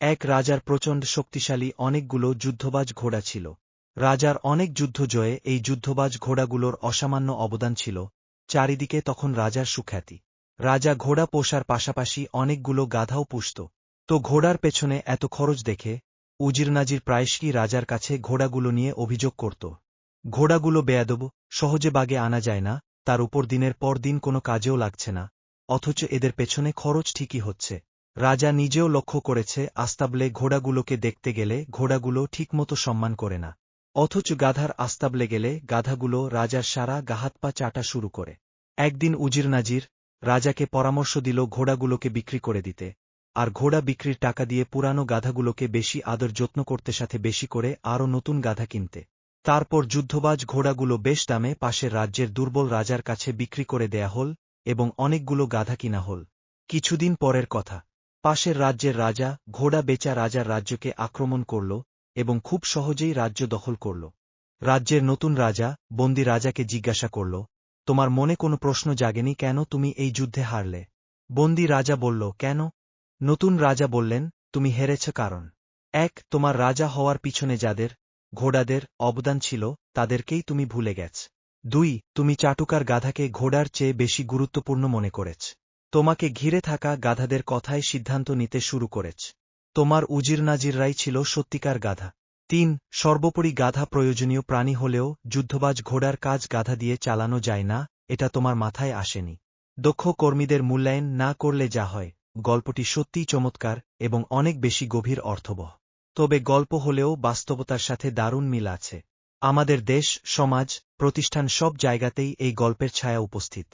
এক রাজার প্রচণ্ড শক্তিশালী অনেকগুলো যুদ্ধবাজ ঘোড়া ছিল। রাজার অনেক যুদ্ধ জয়ে এই যুদ্ধবাজ ঘোড়াগুলোর অসামান্য অবদান ছিল, চারিদিকে তখন রাজার সুখ্যাতি। রাজা ঘোড়া পোষার পাশাপাশি অনেকগুলো গাধাও পুষত। তো ঘোড়ার পেছনে এত খরচ দেখে, উজির নাজির প্রায়শই রাজার কাছে ঘোড়াগুলো নিয়ে অভিযোগ করত। ঘোড়াগুলো বেয়াদব, সহজে বাগে আনা যায় না, তার উপর দিনের পর দিন কোনো কাজেও লাগছে না, অথচ এদের পেছনে খরচ ঠিকই হচ্ছে। রাজা নিজেও লক্ষ্য করেছে, আস্তাবলে ঘোড়াগুলোকে দেখতে গেলে ঘোড়াগুলো ঠিকমতো সম্মান করে না। অথচ গাধার আস্তাবলে গেলে গাধাগুলো রাজার সারা গাহাতপা চাটা শুরু করে। একদিন উজির নাজির রাজাকে পরামর্শ দিল ঘোড়াগুলোকে বিক্রি করে দিতে। আর ঘোড়া বিক্রির টাকা দিয়ে পুরানো গাধাগুলোকে বেশি আদর যত্ন করতে সাথে বেশি করে আরও নতুন গাধা কিনতে। তারপর যুদ্ধবাজ ঘোড়াগুলো বেশ দামে পাশের রাজ্যের দুর্বল রাজার কাছে বিক্রি করে দেয়া হল এবং অনেকগুলো গাধা কিনা হল। কিছুদিন পরের কথা। পাশের রাজ্যের রাজা, ঘোড়া বেচা রাজার রাজ্যকে আক্রমণ করল এবং খুব সহজেই রাজ্য দখল করল। রাজ্যের নতুন রাজা, বন্দি রাজাকে জিজ্ঞাসা করল, তোমার মনে কোনো প্রশ্ন জাগেনি কেন তুমি এই যুদ্ধে হারলে? বন্দি রাজা বলল, কেন? নতুন রাজা বললেন, তুমি হেরেছ কারণ। এক, তোমার রাজা হওয়ার পিছনে যাদের, ঘোড়াদের অবদান ছিল, তাদেরকেই তুমি ভুলে গেছ। দুই, তুমি চাটুকার গাধাকে ঘোড়ার চেয়ে বেশি গুরুত্বপূর্ণ মনে করেছ। তোমাকে ঘিরে থাকা গাধাদের কথায় সিদ্ধান্ত নিতে শুরু করেছ। তোমার উজির নাজিররাই ছিল সত্যিকার গাধা। তিন, সর্বোপরি গাধা প্রয়োজনীয় প্রাণী হলেও যুদ্ধবাজ ঘোড়ার কাজ গাধা দিয়ে চালানো যায় না, এটা তোমার মাথায় আসেনি। দক্ষ কর্মীদের মূল্যায়ন না করলে যা হয়, গল্পটি সত্যিই চমৎকার এবং অনেক বেশি গভীর অর্থবহ। তবে গল্প হলেও বাস্তবতার সাথে দারুণ মিল আছে। আমাদের দেশ, সমাজ, প্রতিষ্ঠান সব জায়গাতেই এই গল্পের ছায়া উপস্থিত।